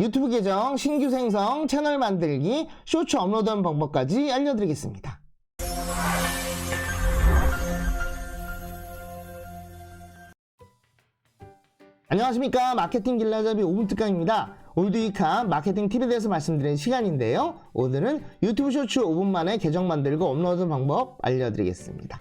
유튜브 계정 신규 생성, 채널 만들기, 쇼츠 업로드하는 방법까지 알려드리겠습니다. 안녕하십니까 마케팅 길라잡이 5분 특강입니다. 오늘도 유익한 마케팅 팁에 대해서 말씀드리는 시간인데요. 오늘은 유튜브 쇼츠 5분 만에 계정 만들고 업로드 방법 알려드리겠습니다.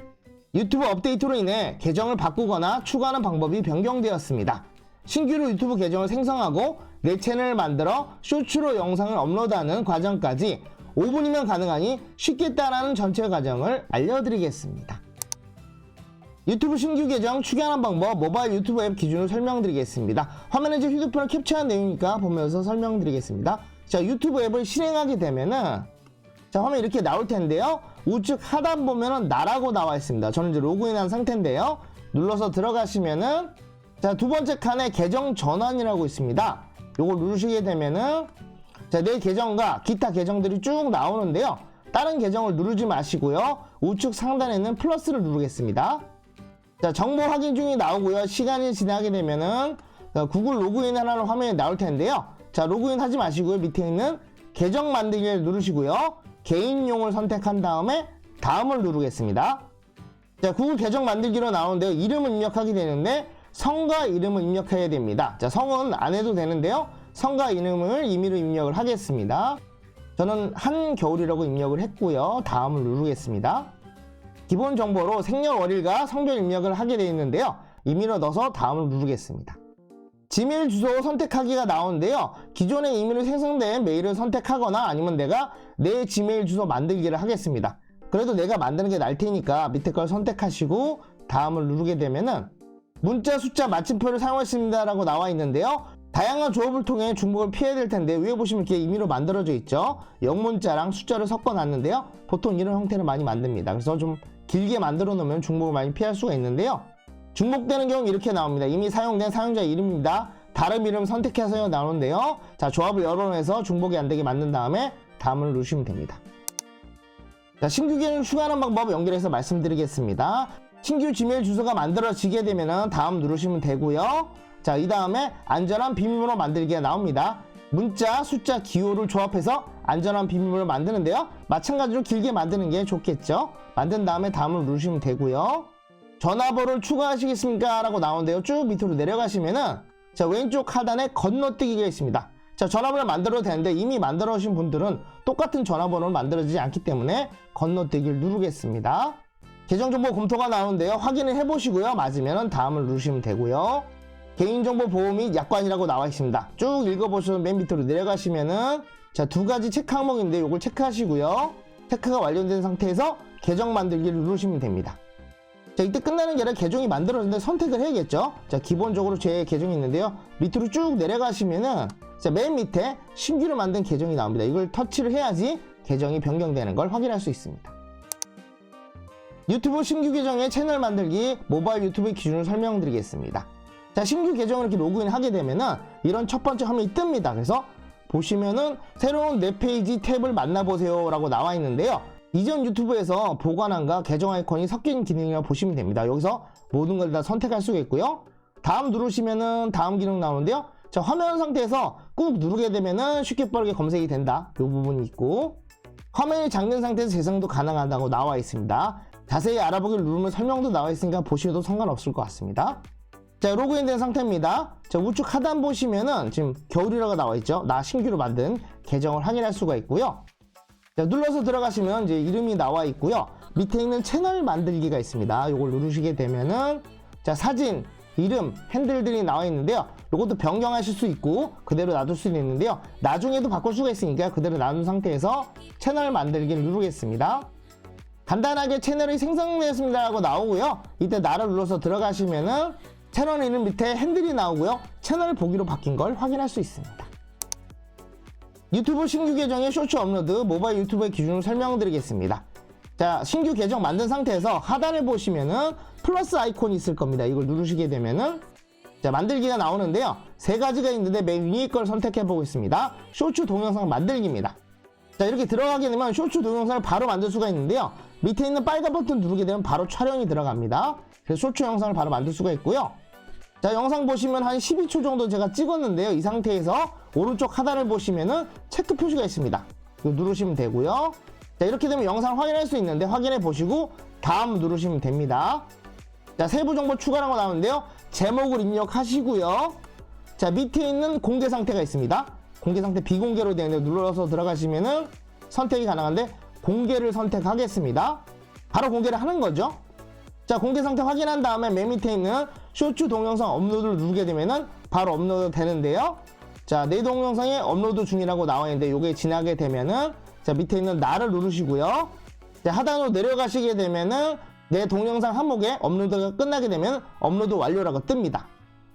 유튜브 업데이트로 인해 계정을 바꾸거나 추가하는 방법이 변경되었습니다. 신규로 유튜브 계정을 생성하고 내 채널을 만들어 쇼츠로 영상을 업로드하는 과정까지 5분이면 가능하니 쉽게 따라하는 전체 과정을 알려드리겠습니다. 유튜브 신규 계정 추가하는 방법 모바일 유튜브 앱 기준으로 설명드리겠습니다. 화면에 제 휴대폰을 캡처한 내용이니까 보면서 설명드리겠습니다. 자 유튜브 앱을 실행하게 되면은 자 화면 이렇게 나올 텐데요. 우측 하단 보면은 나라고 나와 있습니다. 저는 이제 로그인한 상태인데요. 눌러서 들어가시면은 자 두 번째 칸에 계정 전환이라고 있습니다. 요걸 누르시게 되면은 자 내 계정과 기타 계정들이 쭉 나오는데요. 다른 계정을 누르지 마시고요. 우측 상단에 있는 플러스를 누르겠습니다. 자, 정보 확인 중이 나오고요. 시간이 지나게 되면은 어, 구글 로그인 하라는 화면이 나올 텐데요. 자, 로그인 하지 마시고요. 밑에 있는 계정 만들기를 누르시고요. 개인용을 선택한 다음에 다음을 누르겠습니다. 자, 구글 계정 만들기로 나오는데요. 이름을 입력하게 되는데 성과 이름을 입력해야 됩니다. 자, 성은 안 해도 되는데요. 성과 이름을 임의로 입력을 하겠습니다. 저는 한겨울이라고 입력을 했고요. 다음을 누르겠습니다. 기본 정보로 생년월일과 성별 입력을 하게 되어 있는데요. 임의로 넣어서 다음을 누르겠습니다. 지메일 주소 선택하기가 나오는데요. 기존에 이메일로 생성된 메일을 선택하거나 아니면 내가 내 지메일 주소 만들기를 하겠습니다. 그래도 내가 만드는 게 나을 테니까 밑에 걸 선택하시고 다음을 누르게 되면은 문자 숫자 마침표를 사용했습니다라고 나와 있는데요. 다양한 조합을 통해 중복을 피해야 될 텐데 위에 보시면 이렇게 임의로 만들어져 있죠. 영문자랑 숫자를 섞어 놨는데요. 보통 이런 형태를 많이 만듭니다. 그래서 좀 길게 만들어 놓으면 중복을 많이 피할 수가 있는데요. 중복되는 경우 이렇게 나옵니다. 이미 사용된 사용자 이름입니다. 다른 이름 선택해서 나오는데요. 자, 조합을 열어내서 중복이 안 되게 만든 다음에 다음을 누르시면 됩니다. 자, 신규 계정 추가하는 방법 연결해서 말씀드리겠습니다. 신규 지메일 주소가 만들어지게 되면 다음 누르시면 되고요. 자, 이 다음에 안전한 비밀번호 만들기가 나옵니다. 문자, 숫자, 기호를 조합해서 안전한 비밀번호를 만드는데요. 마찬가지로 길게 만드는 게 좋겠죠. 만든 다음에 다음을 누르시면 되고요. 전화번호를 추가하시겠습니까? 라고 나오는데요. 쭉 밑으로 내려가시면은 자, 왼쪽 하단에 건너뛰기가 있습니다. 자, 전화번호를 만들어도 되는데 이미 만들어 오신 분들은 똑같은 전화번호를 만들어지지 않기 때문에 건너뛰기를 누르겠습니다. 계정정보 검토가 나오는데요. 확인을 해보시고요. 맞으면 다음을 누르시면 되고요. 개인정보 보호 및 약관이라고 나와 있습니다. 쭉 읽어보시면 맨 밑으로 내려가시면은 자, 두 가지 체크 항목인데 이걸 체크하시고요. 체크가 완료된 상태에서 계정 만들기를 누르시면 됩니다. 자, 이때 끝나는 게 아니라 계정이 만들어졌는데 선택을 해야겠죠? 자, 기본적으로 제 계정이 있는데요. 밑으로 쭉 내려가시면은 자, 맨 밑에 신규로 만든 계정이 나옵니다. 이걸 터치를 해야지 계정이 변경되는 걸 확인할 수 있습니다. 유튜브 신규 계정의 채널 만들기 모바일 유튜브 기준을 설명드리겠습니다. 자, 신규 계정을 이렇게 로그인 하게 되면은 이런 첫 번째 화면이 뜹니다. 그래서 보시면은 새로운 내 페이지 탭을 만나보세요 라고 나와 있는데요. 이전 유튜브에서 보관함과 계정 아이콘이 섞인 기능이라고 보시면 됩니다. 여기서 모든 걸 다 선택할 수가 있고요. 다음 누르시면은 다음 기능 나오는데요. 자, 화면 상태에서 꾹 누르게 되면은 쉽게 빠르게 검색이 된다. 이 부분이 있고 화면이 잠근 상태에서 재생도 가능하다고 나와 있습니다. 자세히 알아보기를 누르면 설명도 나와 있으니까 보셔도 상관없을 것 같습니다. 자, 로그인 된 상태입니다. 자, 우측 하단 보시면은 지금 겨울이라고 나와 있죠. 나 신규로 만든 계정을 확인할 수가 있고요. 자, 눌러서 들어가시면 이제 이름이 나와 있고요. 밑에 있는 채널 만들기가 있습니다. 이걸 누르시게 되면은 자, 사진, 이름, 핸들들이 나와 있는데요. 이것도 변경하실 수 있고 그대로 놔둘 수 있는데요. 나중에도 바꿀 수가 있으니까 그대로 놔둔 상태에서 채널 만들기를 누르겠습니다. 간단하게 채널이 생성되었습니다 라고 나오고요. 이때 나를 눌러서 들어가시면은 채널 이름 밑에 핸들이 나오고요. 채널 보기로 바뀐 걸 확인할 수 있습니다. 유튜브 신규 계정의 쇼츠 업로드 모바일 유튜브의 기준을 설명드리겠습니다. 자, 신규 계정 만든 상태에서 하단에 보시면은 플러스 아이콘이 있을 겁니다. 이걸 누르시게 되면은 자, 만들기가 나오는데요. 세 가지가 있는데 맨 위에 걸 선택해 보겠습니다. 쇼츠 동영상 만들기입니다. 자, 이렇게 들어가게 되면 쇼츠 동영상을 바로 만들 수가 있는데요. 밑에 있는 빨간 버튼 누르게 되면 바로 촬영이 들어갑니다. 그래서 쇼츠 영상을 바로 만들 수가 있고요. 자, 영상 보시면 한 12초 정도 제가 찍었는데요. 이 상태에서 오른쪽 하단을 보시면은 체크 표시가 있습니다. 누르시면 되고요. 자, 이렇게 되면 영상 확인할 수 있는데 확인해 보시고 다음 누르시면 됩니다. 자, 세부 정보 추가라고 나오는데요. 제목을 입력하시고요. 자, 밑에 있는 공개 상태가 있습니다. 공개 상태 비공개로 되어 있는데 눌러서 들어가시면은 선택이 가능한데 공개를 선택하겠습니다. 바로 공개를 하는 거죠. 자, 공개 상태 확인한 다음에 맨 밑에 있는 쇼츠 동영상 업로드를 누르게 되면은 바로 업로드 되는데요. 자, 내 동영상에 업로드 중이라고 나와 있는데 요게 지나게 되면은 자, 밑에 있는 나를 누르시고요. 자, 하단으로 내려가시게 되면은 내 동영상 항목에 업로드가 끝나게 되면 업로드 완료라고 뜹니다.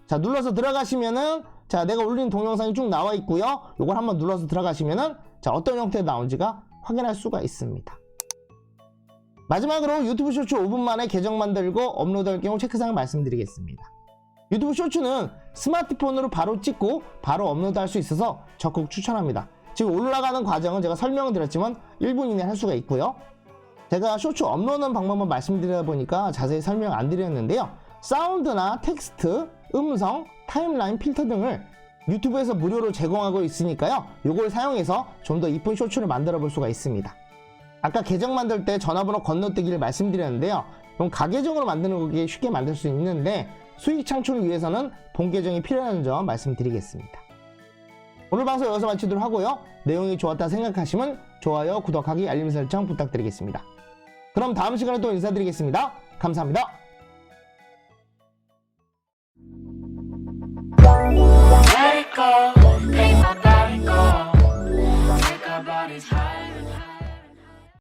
자, 눌러서 들어가시면은 자, 내가 올린 동영상이 쭉 나와 있고요. 요걸 한번 눌러서 들어가시면은 자, 어떤 형태로 나온지가 확인할 수가 있습니다. 마지막으로 유튜브 쇼츠 5분 만에 계정 만들고 업로드할 경우 체크사항을 말씀드리겠습니다. 유튜브 쇼츠는 스마트폰으로 바로 찍고 바로 업로드할 수 있어서 적극 추천합니다. 지금 올라가는 과정은 제가 설명을 드렸지만 1분 이내에 할 수가 있고요. 제가 쇼츠 업로드하는 방법만 말씀드리다 보니까 자세히 설명 안 드렸는데요. 사운드나 텍스트, 음성, 타임라인 필터 등을 유튜브에서 무료로 제공하고 있으니까요. 이걸 사용해서 좀 더 이쁜 쇼츠를 만들어 볼 수가 있습니다. 아까 계정 만들 때 전화번호 건너뛰기를 말씀드렸는데요. 그럼 가계정으로 만드는 게 쉽게 만들 수 있는데 수익 창출을 위해서는 본 계정이 필요하다는 점 말씀드리겠습니다. 오늘 방송 여기서 마치도록 하고요. 내용이 좋았다 생각하시면 좋아요, 구독하기, 알림 설정 부탁드리겠습니다. 그럼 다음 시간에 또 인사드리겠습니다. 감사합니다. love.